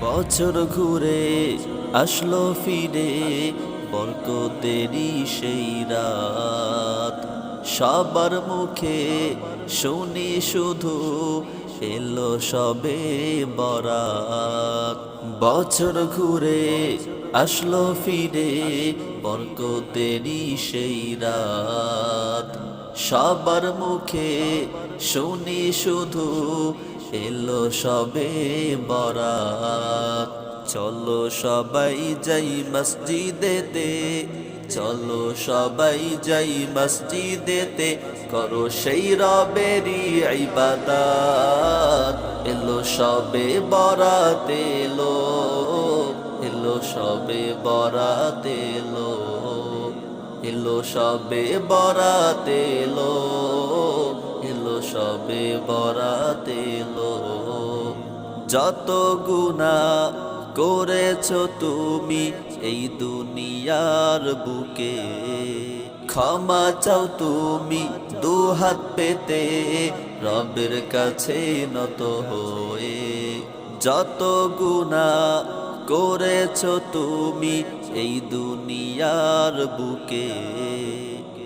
বছর ঘুরে আসলো ফিরে বরকতেরই সেই রাত। সবার মুখে শুনি শুধু এলো সবে বরাত। বছর ঘুরে আসলো ফিরে বরকতেরই সেই রাত। সবার মুখে শুনি শুধু এলো সবে বরাত। চলো সবাই যাই মসজিদেতে, চলো সবাই যাই মসজিদেতে, করো সেই রবেরি ইবাদত। এলো সবে বরাত এলো এলো সবে বরাত এলো এলো সবে বরাত এলো। সবে বরাত এলো। যত গুণা করেছ তুমি এই দুনিয়ার বুকে, ক্ষমা চাও তুমি দু হাত পেতে, রবের কাছে নত হয়ে। যত গুণা করেছ তুমি এই দুনিয়ার বুকে।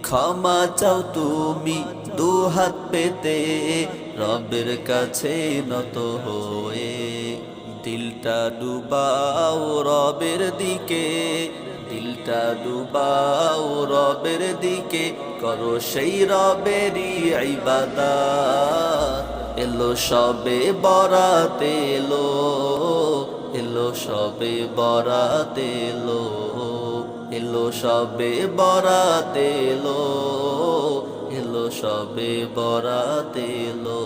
ক্ষমা চাও তুমি দু হাত পেতে, রবের কাছে নত হয়ে। দিলটা ডুবাও রবের দিকে, দিলটা ডুবাও রবের দিকে। করো সেই রবেরই ইবাদত। এলো সবে বরাত, এলো সবে বরাত এলো এলো সবে বরাত এলো এলো সবে বরাত এলো।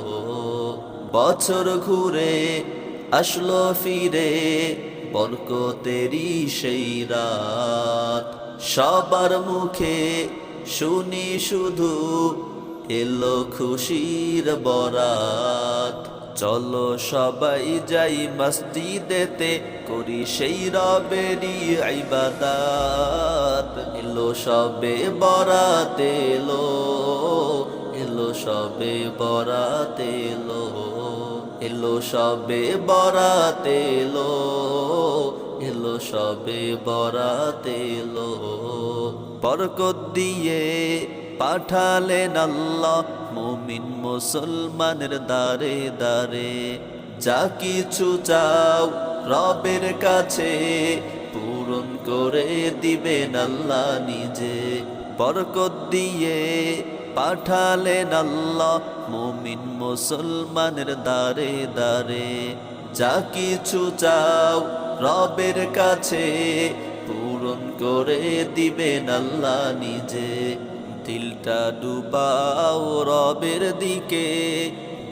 বছর ঘুরে আসলো ফিরে, বরকতেরই সেই রাত। সবার মুখে শুনি শুধু এলো খুশির বরাত। চলো সবাই যাই মসজিদেতে করি সেই রবেরই ইবাদাত। এলো সবে বরাত এলো এলো সবে বরাত এলো এলো সবে বরাত এলো এলো সবে বরাত এলো। বরকত দিয়ে পাঠালেন আল্লাহ মুমিন মুসলমানের দারে দারে যা কিছু চাও রবের কাছে পূরণ করে দিবেন আল্লাহ নিজে। বরকত দিয়ে পাঠালেন আল্লাহ মুমিন মুসলমানের দারে দারে যা কিছু চাও রবের কাছে পূরণ করে দিবেন আল্লাহ নিজে। দিলটা ডুবাও রবের দিকে,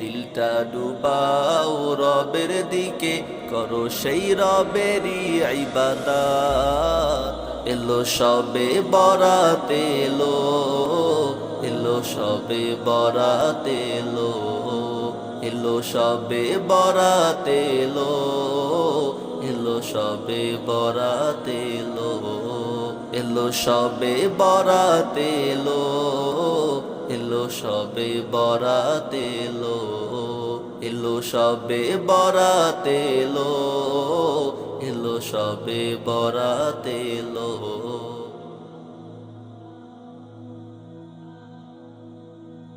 দিলটা ডুবাও রবের দিকে, করো সেই রবেরই ইবাদত। এলো সবে বরাত এলো এলো সবে বরাত এলো এলো সবে বরাত এলো এলো সবে বরাত এলো। এলো সবে বরাত এলো এলো সবে বরাত এলো এলো সবে বরাত এলো এলো সবে বরাত এলো।